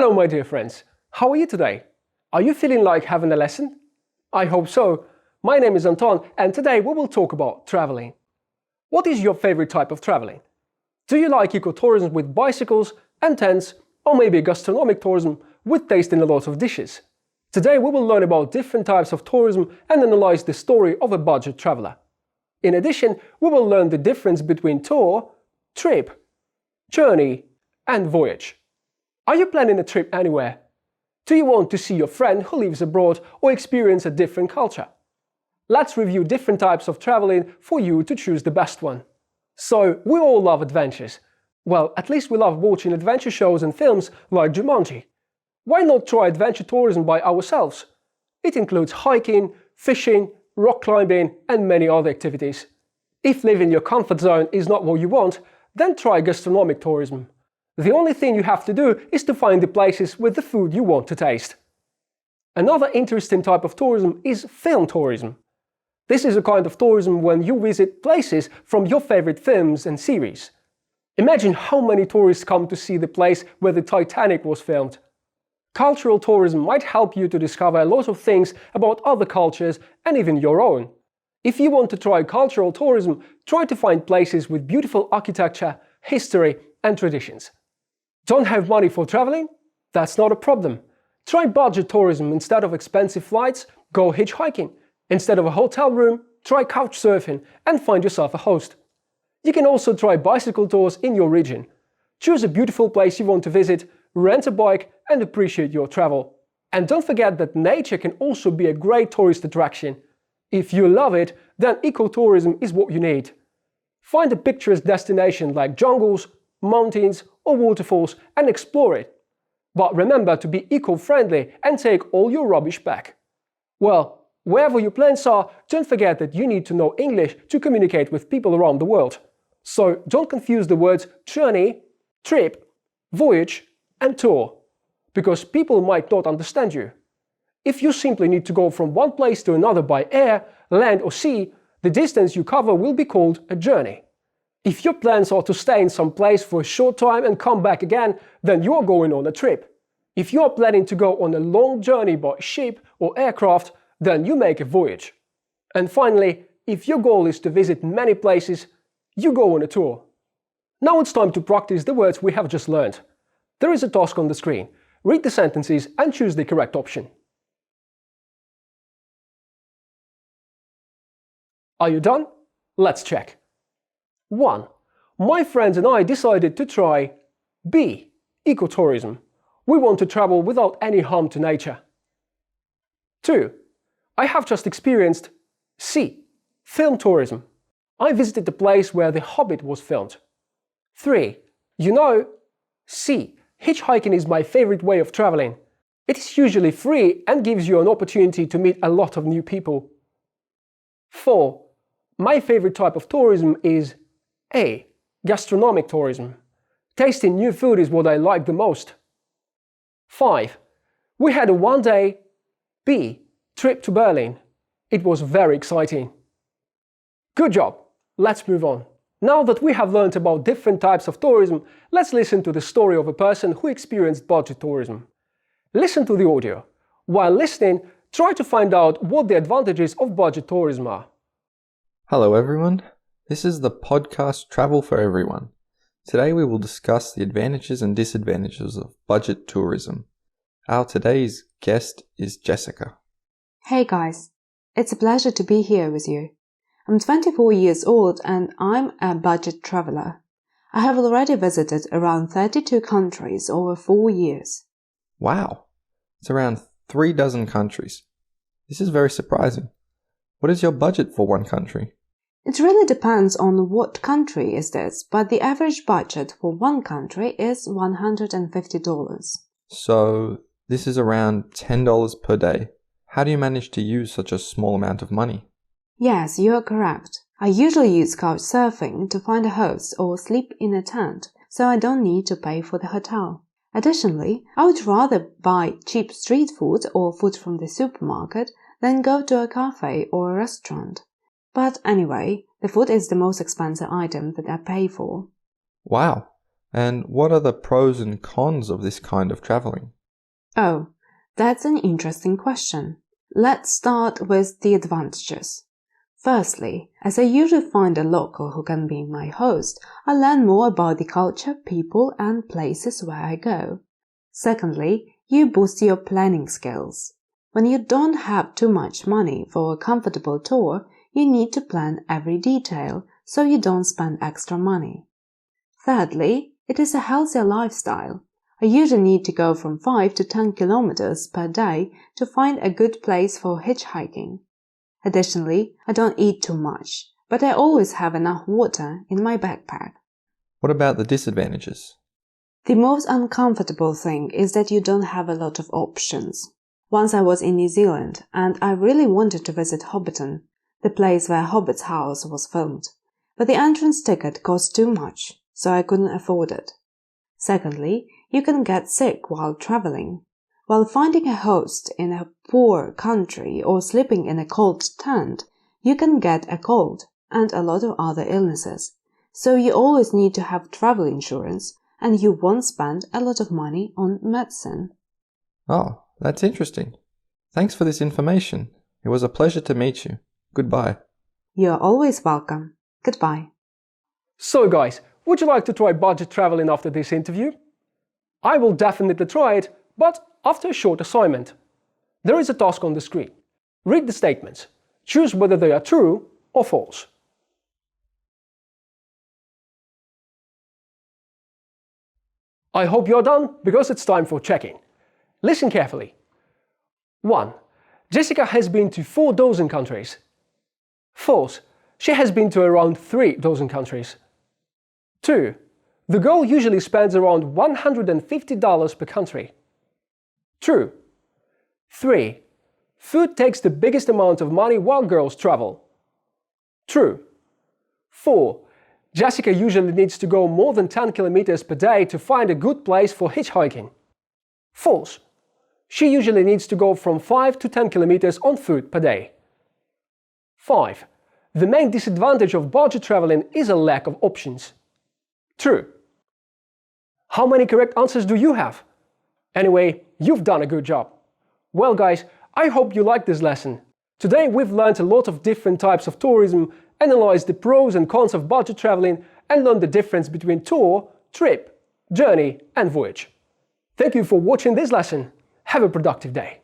Hello my dear friends, how are you today? Are you feeling like having a lesson? I hope so. My name is Anton and today we will talk about traveling. What is your favorite type of traveling? Do you like ecotourism with bicycles and tents or maybe gastronomic tourism with tasting a lot of dishes? Today we will learn about different types of tourism and analyze the story of a budget traveler. In addition, we will learn the difference between tour, trip, journey and voyage. Are you planning a trip anywhere? Do you want to see your friend who lives abroad or experience a different culture? Let's review different types of traveling for you to choose the best one. So, we all love adventures. Well, at least we love watching adventure shows and films like Jumanji. Why not try adventure tourism by ourselves? It includes hiking, fishing, rock climbing and many other activities. If living your comfort zone is not what you want, then try gastronomic tourism. The only thing you have to do is to find the places with the food you want to taste. Another interesting type of tourism is film tourism. This is a kind of tourism when you visit places from your favorite films and series. Imagine how many tourists come to see the place where the Titanic was filmed. Cultural tourism might help you to discover a lot of things about other cultures and even your own. If you want to try cultural tourism, try to find places with beautiful architecture, history and traditions. Don't have money for traveling? That's not a problem. Try budget tourism instead of expensive flights, go hitchhiking. Instead of a hotel room, try couch surfing and find yourself a host. You can also try bicycle tours in your region. Choose a beautiful place you want to visit, rent a bike and appreciate your travel. And don't forget that nature can also be a great tourist attraction. If you love it, then ecotourism is what you need. Find a picturesque destination like jungles, mountains or waterfalls and explore it. But remember to be eco-friendly and take all your rubbish back. Well, wherever your plans are, don't forget that you need to know English to communicate with people around the world. So don't confuse the words journey, trip, voyage and tour, because people might not understand you. If you simply need to go from one place to another by air, land or sea, the distance you cover will be called a journey. If your plans are to stay in some place for a short time and come back again, then you are going on a trip. If you are planning to go on a long journey by ship or aircraft, then you make a voyage. And finally, if your goal is to visit many places, you go on a tour. Now it's time to practice the words we have just learned. There is a task on the screen. Read the sentences and choose the correct option. Are you done? Let's check. 1. My friends and I decided to try B. Ecotourism. We want to travel without any harm to nature. 2. I have just experienced C. Film tourism. I visited the place where The Hobbit was filmed. 3. You know, C. Hitchhiking is my favorite way of traveling. It is usually free and gives you an opportunity to meet a lot of new people. 4. My favorite type of tourism is a. Gastronomic tourism. Tasting new food is what I like the most. 5. We had a one day B. Trip to Berlin. It was very exciting. Good job! Let's move on. Now that we have learned about different types of tourism, let's listen to the story of a person who experienced budget tourism. Listen to the audio. While listening, try to find out what the advantages of budget tourism are. Hello everyone, this is the podcast Travel for Everyone. Today we will discuss the advantages and disadvantages of budget tourism. Our today's guest is Jessica. Hey guys, it's a pleasure to be here with you. I'm 24 years old and I'm a budget traveler. I have already visited around 32 countries over four years. Wow, it's around three dozen countries. This is very surprising. What is your budget for one country? It really depends on what country is this, but the average budget for one country is $150. So, this is around $10 per day. How do you manage to use such a small amount of money? Yes, you are correct. I usually use couchsurfing to find a host or sleep in a tent, so I don't need to pay for the hotel. Additionally, I would rather buy cheap street food or food from the supermarket than go to a cafe or a restaurant. But anyway, the food is the most expensive item that I pay for. Wow, And what are the pros and cons of this kind of traveling? Oh, that's an interesting question. Let's start with the advantages. Firstly, as I usually find a local who can be my host, I learn more about the culture, people, and places where I go. Secondly, you boost your planning skills. When you don't have too much money for a comfortable tour, you need to plan every detail so you don't spend extra money. Thirdly, it is a healthier lifestyle. I usually need to go from 5 to 10 kilometers per day to find a good place for hitchhiking. Additionally, I don't eat too much, but I always have enough water in my backpack. What about the disadvantages? The most uncomfortable thing is that you don't have a lot of options. Once I was in New Zealand and I really wanted to visit Hobbiton, the place where Hobbit's house was filmed, but the entrance ticket cost too much, so I couldn't afford it. Secondly, you can get sick while traveling. While finding a host in a poor country or sleeping in a cold tent, you can get a cold and a lot of other illnesses. So you always need to have travel insurance and you won't spend a lot of money on medicine. Oh, that's interesting. Thanks for this information. It was a pleasure to meet you. Goodbye. You're always welcome. Goodbye. So, guys, would you like to try budget traveling after this interview? I will definitely try it, but after a short assignment. There is a task on the screen. Read the statements. Choose whether they are true or false. I hope you're done because it's time for checking. Listen carefully. 1. Jessica has been to 4 dozen countries. False. She has been to around 3 dozen countries. 2. The girl usually spends around $150 per country. True. 3. Food takes the biggest amount of money while girls travel. True. 4. Jessica usually needs to go more than 10 kilometers per day to find a good place for hitchhiking. False. She usually needs to go from 5 to 10 kilometers on foot per day. 5. The main disadvantage of budget traveling is a lack of options. True. How many correct answers do you have? Anyway, you've done a good job. Well guys, I hope you liked this lesson. Today we've learned a lot of different types of tourism, analyzed the pros and cons of budget traveling, and learned the difference between tour, trip, journey, and voyage. Thank you for watching this lesson. Have a productive day.